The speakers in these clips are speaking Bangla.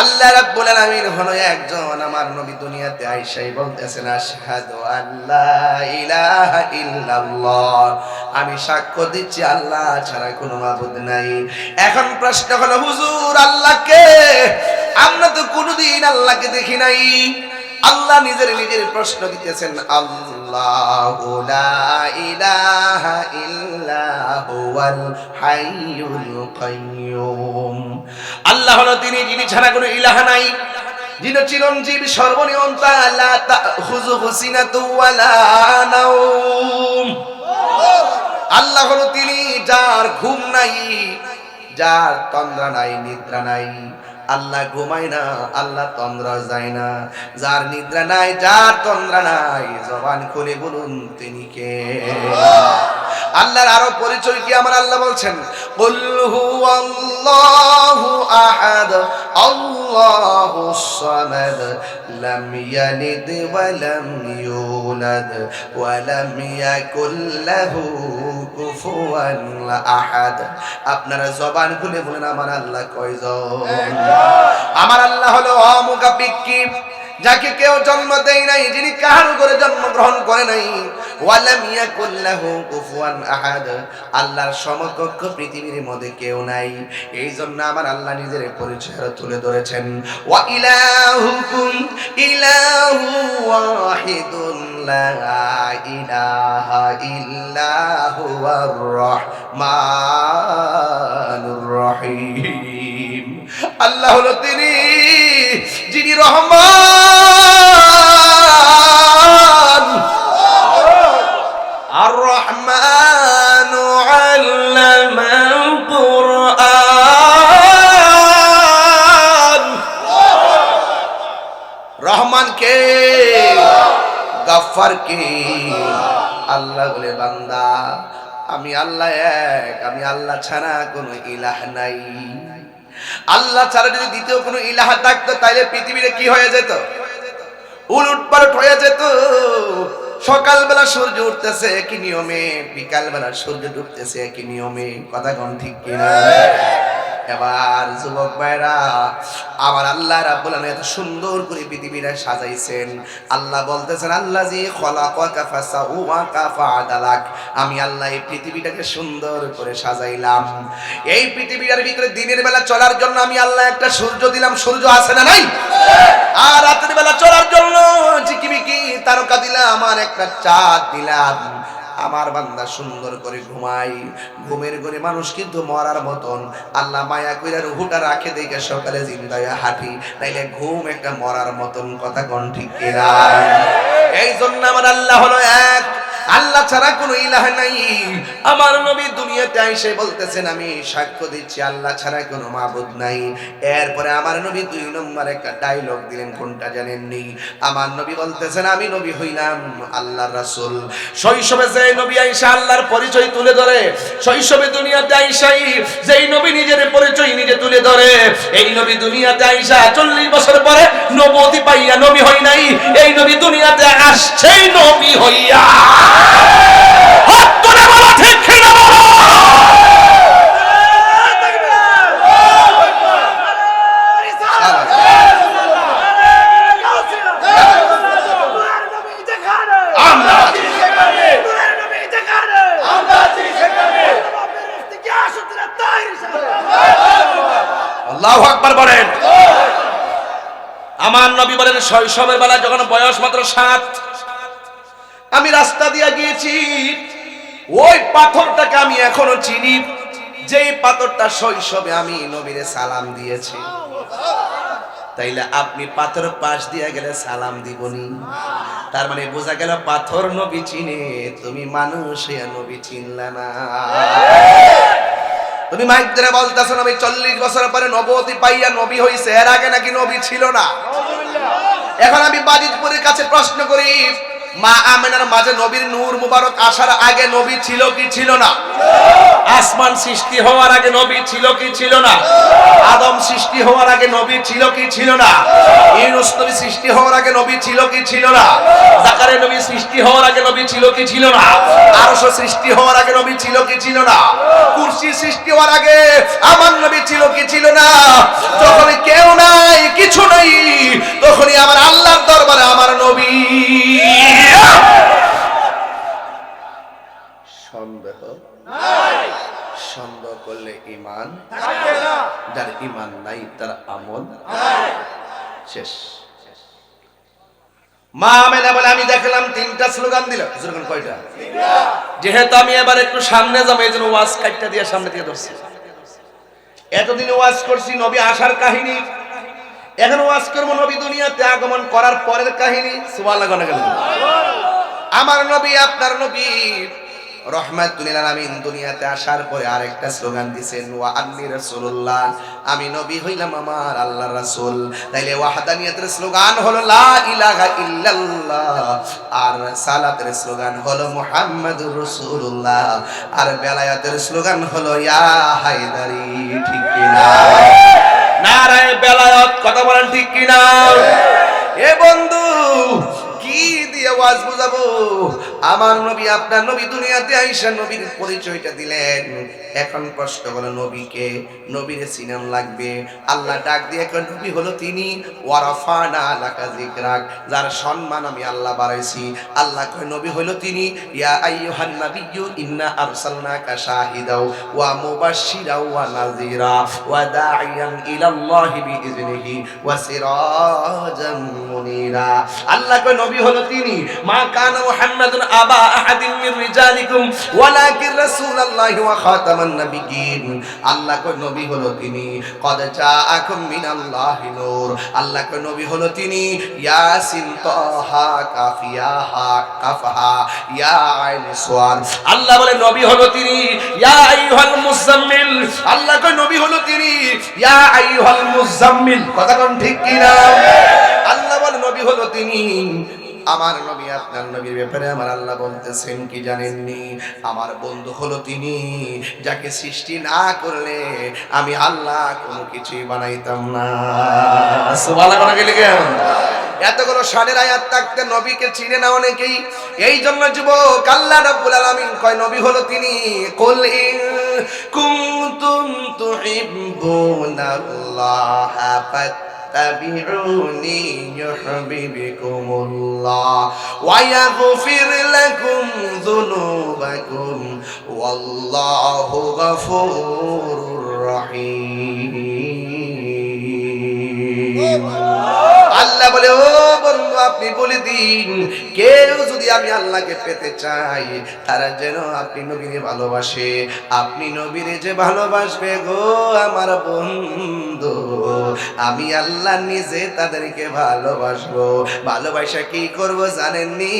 আল্লাহ রাব্বুল আলামিন হলো একজন আমার নবী দুনিয়াতে আইসাই বলতেছেন, আশহাদু ইলাহা ইল্লাল্লাহ। আমি সাক্ষ্য দিচ্ছি, আল্লাহ ছাড়া কোনো মাবুদ নাই। এখন প্রশ্ন হলো, হুজুর, আল্লাহকে? আমরা তো কোনোদিন আল্লাহকে দেখি নাই। আল্লাহ নিজের নিজের প্রশ্ন দিতেছেন, আল্লাহ ইলাহা হুয়াল হাইয়ুল কাইয়ুম। আল্লাহ হলো তিনি যিনি ছাড়া কোনো নাই। যিনি চিরঞ্জীব, সর্বনিয়ন্তা, লা ওয়ালা নাওম। আল্লাহ হলো তিনি যার ঘুম নাই, যার তন্দ্রা নাই, নিদ্রা নাই। আল্লাহ ঘুমায় না, আল্লাহ তন্দ্রা যায় না। যার নিদ্রা নাই, যার তন্দ্রা নাই, জবান খুলে বলুন তিনি কে? আল্লাহর আরও পরিচয় কি আমার আল্লাহ বলছেন? কুল হুয়াল্লাহু আহাদ আল্লাহুস সামাদ লাম ইয়ালিদ ওয়া লাম ইউলাদ ওয়া লাম ইয়াকুল লাহু কুফুয়ান আহাদ। আপনারা জবান খুলে বলেন আমার আল্লাহ কয়জন? আমার আল্লাহ হলো অমুখাপিক্কি যাকে কেউ জন্ম দেয় নাই, যিনি কাহার করে জন্মগ্রহণ করে নাই আল্লাহর সমকক্ষ পৃথিবীর মধ্যে কেউ নাই। এই জন্য আমার আল্লাহ নিজের পরিচয় তুলে ধরেছেন। আল্লাহ হলো তিনি। যিনি রহমান। আর রহমান রহমান কে? গাফার কে? আল্লাহ বলে, বান্দা, আমি আল্লাহ এক, আমি আল্লাহ ছাড়া কোনো ইলাহ নাই। আল্লাহ ছাড়া যদি দ্বিতীয় কোনো ইলাহা থাকতো, তাইলে পৃথিবীতে কি হয়ে যেত? উলুট পালট হয়ে যেত। সকালবেলা সূর্য উঠতেছে একই নিয়মে, বিকালবেলা সূর্য ডুবতেছে একই নিয়মে। কথা কোন ঠিক কিনা? এবার যুবক ভাইরা, আমার আল্লাহ রাব্বুল আলামিন এত সুন্দর করে পৃথিবীটা সাজাইছেন। আল্লাহ বলতেছেন আল্লাহ জি খলাকাকা ফাসাউআকা ফাআদালাক। আমি আল্লাহ এই পৃথিবীটাকে সুন্দর করে সাজাইলাম। এই পৃথিবীটার ভিতরে দিনের বেলা চলার জন্য আমি আল্লাহ একটা সূর্য দিলাম। সূর্য আছে না নাই? আর রাতের বেলা চলার জন্য ঝিকিমিকি তারকা দিলাম আমার একটা চাঁদ দিলাম। আমার বান্দা সুন্দর করে ঘুমাই। ঘুমের করে মানুষ কিন্তু মরার মতন। আল্লাহ মায়া কইরা রুহুটা রাখে দেখে সকালে জিন্দায় হাঁটি। তাইলে ঘুম একটা মরার মতন কথা কণ্ঠিক ঠিক এই জন্য আমার আল্লাহ হলো এক। আল্লাহ ছাড়া কোনো ইলাহ নাই। আমার নবী দুনিয়াতে আইসে বলতেছেন, আমি সাক্ষ্য দিচ্ছি, আল্লাহ ছাড়া কোনো মাবুদ নাই। এরপরে আমার নবী দুই নম্বর একটা ডায়লগ দিলেন, কোনটা জানেননি আমার নবী বলতেছেন, আমি নবী হইলাম আল্লাহর রাসূল। শৈশবে যে নবী আইসা আল্লাহর পরিচয় তুলে ধরে, শৈশবে দুনিয়াতে আইসাই, যেই নবী নিজের পরিচয় নিজে তুলে ধরে, এই নবী দুনিয়াতে আইসা চল্লিশ বছর পরে নবতী পাইয়া নবী হই নাই। এই নবী দুনিয়াতে আসছেই নবী হইয়া। হাত তুলে বলো ঠিক কিনা বলো? আমরা আল্লাহু আকবার বলেন। আমার নবী বলেন শৈশবের বেলা যখন বয়স মাত্র সাত আমি রাস্তা দিয়ে গিয়েছি। ওই পাথরটাকে আমি এখনও চিনি। যেই পাথরটা শৈশবে আমি নবীরে সালাম দিয়েছি। তাইলে আপনি পাথর পাশ দিয়ে গেলে সালাম দিবনি। তার মানে বোঝা গেল পাথর নবী চিনে তুমি মানুষ নবী চিনলা না। তুমি মাইক ধরে বলতেছো নবী চল্লিশ বছর পরে নবতী পাইয়া নবী হইছে। এর আগে নাকি নবী ছিল না? এখন আমি বাজিতপুরের কাছে প্রশ্ন করি মা আমেনার মাঝে নবীর নূর মুবারক আসার আগে নবী ছিল কি ছিল না? আসমান সৃষ্টি হওয়ার আগে নবী ছিল কি ছিল না? আদম সৃষ্টি হওয়ার আগে নবী ছিল কি ছিল না? ইউনুস নবী সৃষ্টি হওয়ার আগে নবী ছিল কি ছিল না? জাকারিয়া নবী সৃষ্টি হওয়ার আগে নবী ছিল কি ছিল না? আরশ সৃষ্টি হওয়ার আগে নবী ছিল কি ছিল না? কুরসি সৃষ্টি হওয়ার আগে আমার নবী ছিল কি ছিল না? যখন কেউ নাই, কিছু নাই, তখনই আমার আল্লাহর করলে ইমান যার ইমান নাই তার আমল শেষ। মা আমেনা বলে আমি দেখলাম তিনটা স্লোগান দিল। স্লোগান কয়টা? যেহেতু আমি এবার একটু সামনে যাব এই জন্য ওয়াজ কাটটা দিয়ে সামনে দিয়ে ধরছি। এতদিন ওয়াজ করছি নবী আসার কাহিনী। এখন ওয়াজ করব নবী দুনিয়াতে আগমন করার পরের কাহিনী। গেল আমার নবী আপনার নবী রহমাতুল আলামিন দুনিয়াতে আসার পরে আরেকটা স্লোগান দিছেন ওয়া আন্নি রাসূলুল্লাহ আমি নবী হইলাম আমার আল্লাহর রাসূল। তাইলে ওয়াহদানিয়াতের স্লোগান হলো লা ইলাহা ইল্লাল্লাহ আর সালাতের স্লোগান হলো মুহাম্মাদুর রাসূলুল্লাহ আর বেলায়াতের স্লোগান হলো ইয়া হায়দারি ঠিক কিনা? নারায় বেলায়ত কথা বলেন ঠিক কিনা? এ বন্ধু কি ওয়াজ বুঝাবো। আমার নবী, আপনার নবী দুনিয়াতে আইসা নবীর পরিচয়টা দিলেন। এখন কষ্ট হলো, নবীকে নবীর সিনাম লাগবে? আল্লাহ ডাক দিয়ে এখন নবী হলো তিনি, ওয়ারাফানা লাকা যিকরাক। যার সম্মান আমি আল্লাহ বাড়াইছি। আল্লাহ কয়, নবী হলো তিনি, ইয়া আইয়ুহান নাবিয়্যু, ইন্না আরসালনাকা শাহিদাও, ওয়া মুবাশশিরাও, ওয়া নাযীরা, ওয়া দাঈয়ান ইলাল্লাহি বিইذনিহি ওয়া সিরাজাম মুনীরা। আল্লাহ কয়, নবী হলো তিনি মা কানা মুহাম্মাদুন আবা আহাদিন মির রিজালিকুম, ওয়ালাকিন রাসূলুল্লাহি ওয়া খাতামান নাবিয়্যিন। আল্লাহ কয় নবী হলো তিনি। কদ জাআকুম মিনাল্লাহি নূর। আল্লাহ কয় নবী হলো তিনি। ইয়াসিন তাহা কাফিয়া হা কাফহা, ইয়া আইন সোয়াদ আল্লাহ বলে নবী হলো তিনি। ইয়া আইয়ুহাল মুজাম্মিল আল্লাহ কয় নবী হলো তিনি। ইয়া আইয়ুহাল মুজাম্মিল কথা কোন ঠিক কি আল্লাহ বলে নবী হলো তিনি। আমার নবী, আপনার নবীর ব্যাপারে আমার আল্লাহ বলতেছেন কি জানেননি? আমার বন্ধু হলো তিনি, যাকে সৃষ্টি না করলে আমি আল্লাহ কোনো কিছুই বানাইতাম না। এতগুলো শানের আয়াত থাকতে নবীকে চিনে না অনেকেই। এই জন্য যুবক, আল্লাহ রাব্বুল কয়, নবী হলো তিনি। কুল ইন فاتبعوني يحببكم الله ويغفر لكم ذنوبكم والله غفور رحيم الله بلو বন্ধু, আপনি বলে দিন, কেউ যদি আমি আল্লাহকে পেতে চাই, তারা যেন আপনি নবীরে ভালোবাসে। আপনি নবীরে যে ভালোবাসবে গো আমার বন্ধু, আমি আল্লাহ নিজে তাদেরকে ভালোবাসবো। ভালোবাসা কি করব জানেননি?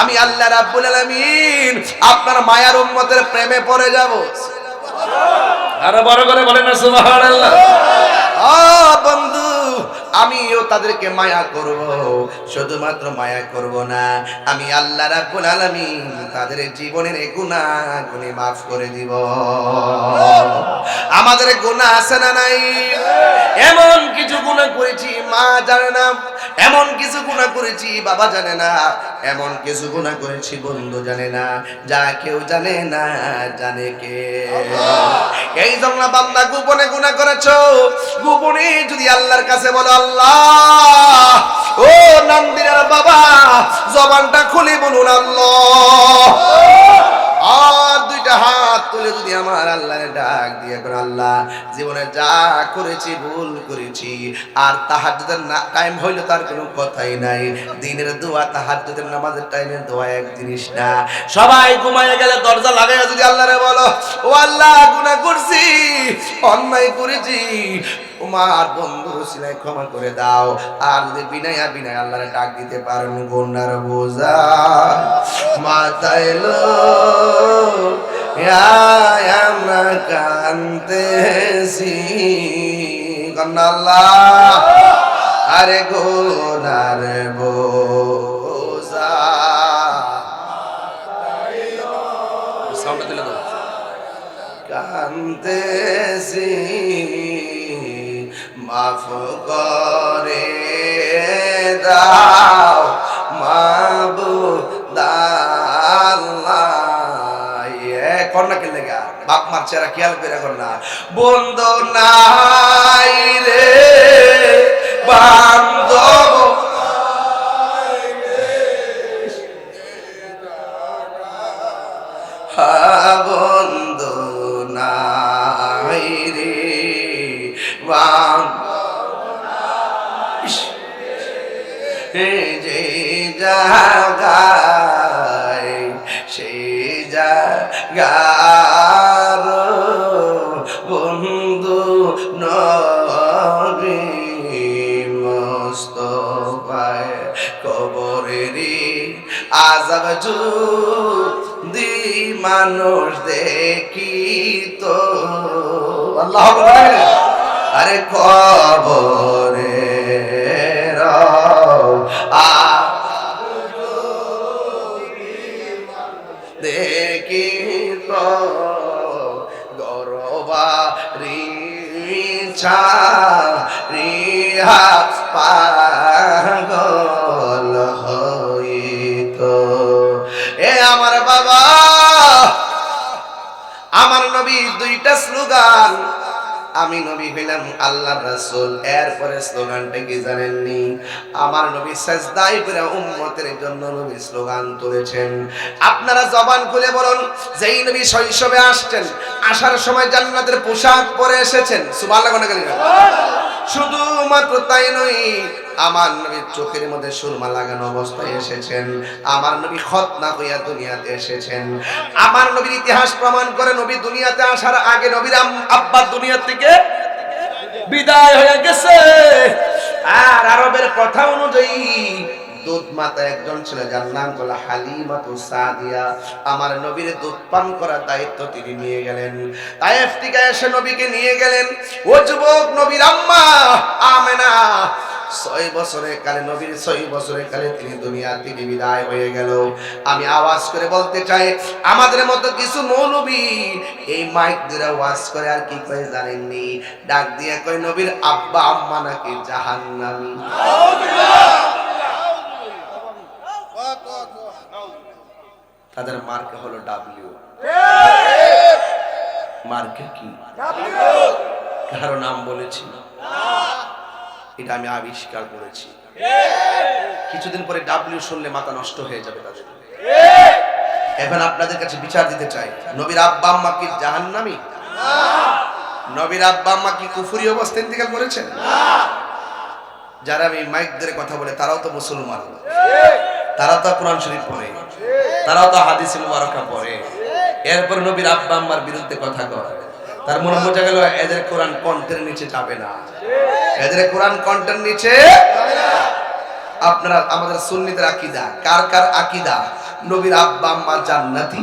আমি আল্লাহ রাব্বুল আলামিন আপনার মায়ার উম্মতের প্রেমে পড়ে যাব। আরও বড় করে বলেন না, সুবহানাল্লাহ। বন্ধু, আমিও তাদেরকে মায়া করব, শুধুমাত্র মায়া করব না, আমি আল্লাহ রাব্বুল আলামিন তাদের জীবনের গুনাহ গুনি মাফ করে দিব। আমাদের গুনাহ আছে না নাই? এমন কিছু গুনাহ করেছি, মা জানে না এমন কিছু গুনাহ করেছি বাবা জানে না। এমন কিছু গুনাহ করেছি বন্ধু জানে না। যা কেউ জানে না জানে কে। এই জন্য বান্দা গোপনে গুনাহ করেছ। গোপনে যদি আল্লাহর কাছে বলো আল্লাহ ও নন্দিনের বাবা জবানটা খুলে বলুন আল্লাহ। আর দুইটা হাত তুলে যদি আমার আল্লাহরে ডাক দিয়ে করে, আল্লাহ, জীবনে যা করেছি, ভুল করেছি, আর তাহাজ্জুদের না টাইম হইল তার কোনো কথাই নাই। দিনের দোয়া, তাহাজ্জুদের নামাজের টাইমের দোয়া এক জিনিস না। সবাই ঘুমায় গেলে দরজা লাগাইয়া যদি আল্লাহরে বলো, ও আল্লাহ, গুনাহ করছি, অন্যায় করেছি, তোমার বন্ধু সিলাই ক্ষমা করে দাও। আর যদি বিনায়া বিনায় আল্লাহরে ডাক দিতে পারেন, গুনার বোঝা মাথায় লো। কন্যা আল্লাহ আরে গোনার বোঝা। সাউন্ডটা দিলে দাও। কান্তেছি মাফ করে দাও। বাপ মার চেহারা খেয়াল করে কন্যা বন্ধু নাই রে, বান্ধব বন্ধু নাই রে বাম যে সে যদি মানুষ দেখি তো। আল্লাহ আরে কবরে দেখি তো গরবা রিহা পাগল দুইটা স্লোগান। আমি নবী হইলাম আল্লাহ রাসূল। এরপরে স্লোগানটা কি জানেননি? আমার নবী সাজদাই করে উম্মতের জন্য নবী স্লোগান তুলেছেন। আপনারা জবান খুলে বলুন যেই নবী শৈশবে আসছেন আসার সময় জান্নাতের পোশাক পরে এসেছেন সুবহানাল্লাহ। শুধুমাত্র তাই নয় আমার নবীর চোখের মধ্যে সুরমা লাগানো অবস্থায় এসেছেন। আমার নবী খতনা হইয়া দুনিয়াতে এসেছেন। আমার নবীর ইতিহাস প্রমাণ করে নবী দুনিয়াতে আসার আগে নবীর আব্বা দুনিয়া থেকে বিদায় হয়ে গেছে। আর আরবের কথা অনুযায়ী দুধ মাতা একজন ছিল, যার নাম হলো হালিমাতু সাদিয়া। আমার নবীর দুধ পান করার দায়িত্ব তিনি নিয়ে গেলেন। তাইফ এসে নবীকে নিয়ে গেলেন। ও যুবক নবীর আম্মা, আমেনা ছয় বছরের কালে নবীর ছয় বছরের কালে তিনি দুনিয়া থেকে বিদায় হয়ে গেল। আমি আওয়াজ করে বলতে চাই আমাদের মতো কিছু মৌলবী এই মাইক দিয়ে ওয়াজ করে আর কি করে জানেননি? ডাক দিয়ে কয় নবীর আব্বা আম্মা নাকি জাহান্নামী? তাদের মার্কে হলো ডাব্লিউ মার্কে কি? কারও নাম বলেছি। এটা আমি আবিষ্কার করেছি। কিছুদিন পরে ডাব্লিউ শুনলে মাথা নষ্ট হয়ে যাবে তাদের। এখন আপনাদের কাছে বিচার দিতে চাই। নবীর আব্বা আম্মা কি জাহান্নামী? নবীর আব্বা আম্মা কি কুফুরি অবস্থা ইন্তেকাল করেছেন? যারা আমি মাইক ধরে কথা বলে, তারাও তো মুসলমান। তারা তো কোরআন শরীফ পড়ে। তারাও তো হাদিস মুবারকা পড়ে। এরপর নবীর আব্বা আম্মার বিরুদ্ধে কথা কয়। তার মনে বোঝা গেল, এদের কোরআন কণ্ঠের নিচে যাবে না। এদের কোরআন কণ্ঠের নিচে আপনারা, আমাদের সুন্নিদের আকিদা, কার কার আকিদা? নবীর আব্বা আম্মা জান্নাতি।